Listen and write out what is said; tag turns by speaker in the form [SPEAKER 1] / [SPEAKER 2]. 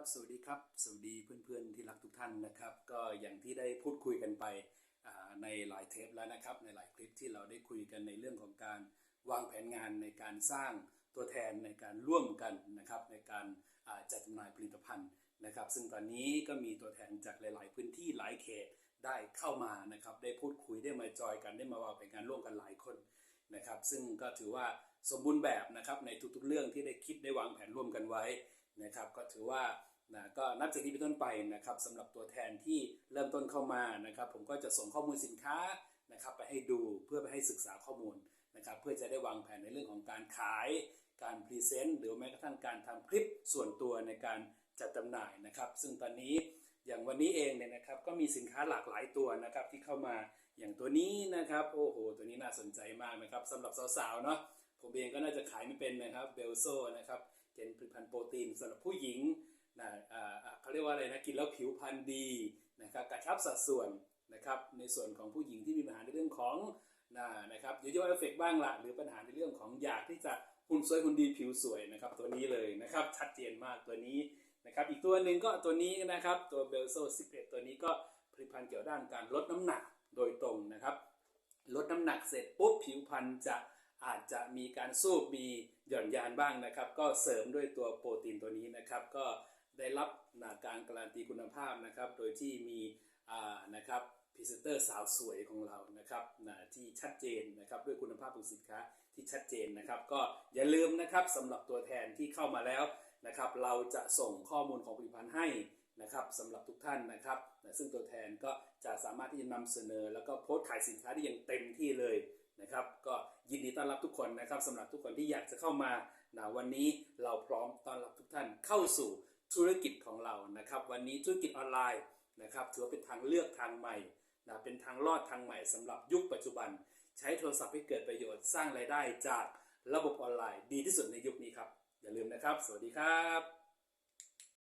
[SPEAKER 1] บสวัสดีครับ สวัสดีเพื่อนๆที่รักทุกท่านนะครับ ก็อย่างที่ได้พูดคุยกันไปในหลายเทปแล้วนะครับ ในหลายคลิปที่เราได้คุยกันในเรื่องของการวางแผนงานในการสร้างตัวแทนในการร่วมกันนะครับ ในการจัดจำหน่ายผลิตภัณฑ์นะครับ ซึ่งตอนนี้ก็มีตัวแทนจากหลาย ๆ พื้นที่หลายเขตได้เข้ามานะครับ ได้พูดคุยได้มาจอยกันได้มาวางแผนงานร่วมกันหลายคนนะครับ ซึ่งก็ถือว่าสมบูรณ์แบบนะครับในทุกๆเรื่องที่ได้คิดได้วางแผนร่วมกันไว้ นะครับ ก็ถือว่านะก็นับจากนี้เป็นต้นไปนะครับสำหรับตัวแทนที่เริ่มต้นเข้ามานะครับ ผมก็จะส่งข้อมูลสินค้านะครับ ไปให้ดูเพื่อไปให้ศึกษาข้อมูลนะครับ เพื่อจะได้วางแผนในเรื่องของการขาย การพรีเซนต์หรือแม้กระทั่งการทำคลิปส่วนตัวในการจัดจำหน่ายนะครับ ซึ่งตอนนี้อย่างวันนี้เองเนี่ยนะครับก็มีสินค้าหลากหลายตัวนะครับที่เข้ามาอย่างตัวนี้นะครับโอ้โห ตัวนี้น่าสนใจมากนะครับสำหรับสาวๆเนาะผมเองก็น่าจะขายไม่เป็นนะครับเบลโซนะครับ เป็นผลิตภัณฑ์โปรตีนสำหรับผู้หญิงนะเขาเรียกว่าอะไรนะกินแล้วผิวพรรณดีนะครับกระชับสัดส่วนนะครับในส่วนของผู้หญิงที่มีปัญหาในเรื่องของนะนะครับโยโย่เอฟเฟกบ้างละหรือปัญหาในเรื่องของอยากที่จะหุ่นสวยหุ่นดีผิวสวยนะครับตัวนี้เลยนะครับชัดเจนมากตัวนี้นะครับอีกตัวหนึ่งก็ตัวนี้นะครับตัวเบลโซซิเตัวนี้ก็ผลิตภัณฑ์เกี่ยวด้านการลดน้ำหนักโดยตรงนะครับ ลดน้ำหนักเสร็จปุ๊บผิวพรรณจะ อาจจะมีการสูบมีหย่อนยานบ้างนะครับ ก็เสริมด้วยตัวโปรตีนตัวนี้นะครับ ก็ได้รับนะการการันตีคุณภาพนะครับ โดยที่มีนะครับพรีเซนเตอร์สาวสวยของเรานะครับที่ชัดเจนนะครับด้วยคุณภาพของสินค้าที่ชัดเจนนะครับ ก็อย่าลืมนะครับสำหรับตัวแทนที่เข้ามาแล้วนะครับ เราจะส่งข้อมูลของผลิตภัณฑ์ให้นะครับสำหรับทุกท่านนะครับซึ่งตัวแทนก็จะสามารถที่จะนำเสนอ แล้วก็โพสต์ขายสินค้าได้อย่างเต็มที่เลย นะครับ ก็ยินดีต้อนรับทุกคนนะครับสำหรับทุกคนที่อยากจะเข้ามานะวันนี้เราพร้อมต้อนรับทุกท่านเข้าสู่ธุรกิจของเรานะครับ วันนี้ธุรกิจออนไลน์นะครับถือว่าเป็นทางเลือกทางใหม่นะเป็นทางรอดทางใหม่สำหรับยุคปัจจุบัน ใช้โทรศัพท์ให้เกิดประโยชน์สร้างรายได้จากระบบออนไลน์ ดีที่สุดในยุคนี้ครับ อย่าลืมนะครับ สวัสดีครับ